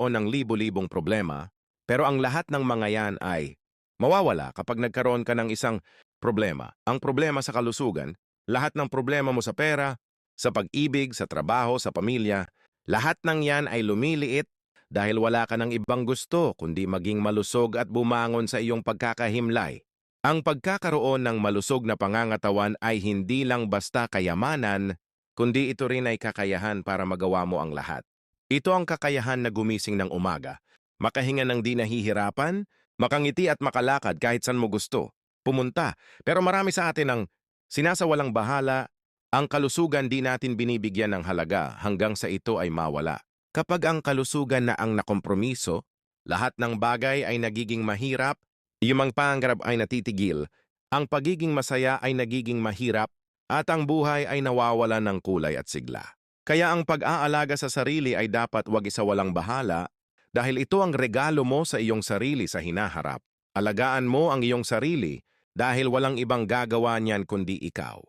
o ng libo-libong problema, pero ang lahat ng mga yan ay mawawala kapag nagkaroon ka ng isang problema. Ang problema sa kalusugan, lahat ng problema mo sa pera, sa pag-ibig, sa trabaho, sa pamilya, lahat ng yan ay lumiliit dahil wala ka ng ibang gusto kundi maging malusog at bumangon sa iyong pagkakahimlay. Ang pagkakaroon ng malusog na pangangatawan ay hindi lang basta kayamanan, kundi ito rin ay kakayahan para magawa mo ang lahat. Ito ang kakayahan na gumising ng umaga, makahinga ng di nahihirapan, makangiti at makalakad kahit saan mo gusto, pumunta. Pero marami sa atin ang sinasawalang bahala, ang kalusugan di natin binibigyan ng halaga hanggang sa ito ay mawala. Kapag ang kalusugan na ang nakompromiso, lahat ng bagay ay nagiging mahirap, yung mga pangarap ay natitigil, ang pagiging masaya ay nagiging mahirap, at ang buhay ay nawawala ng kulay at sigla. Kaya ang pag-aalaga sa sarili ay dapat wag isawalang bahala dahil ito ang regalo mo sa iyong sarili sa hinaharap. Alagaan mo ang iyong sarili dahil walang ibang gagawa niyan kundi ikaw.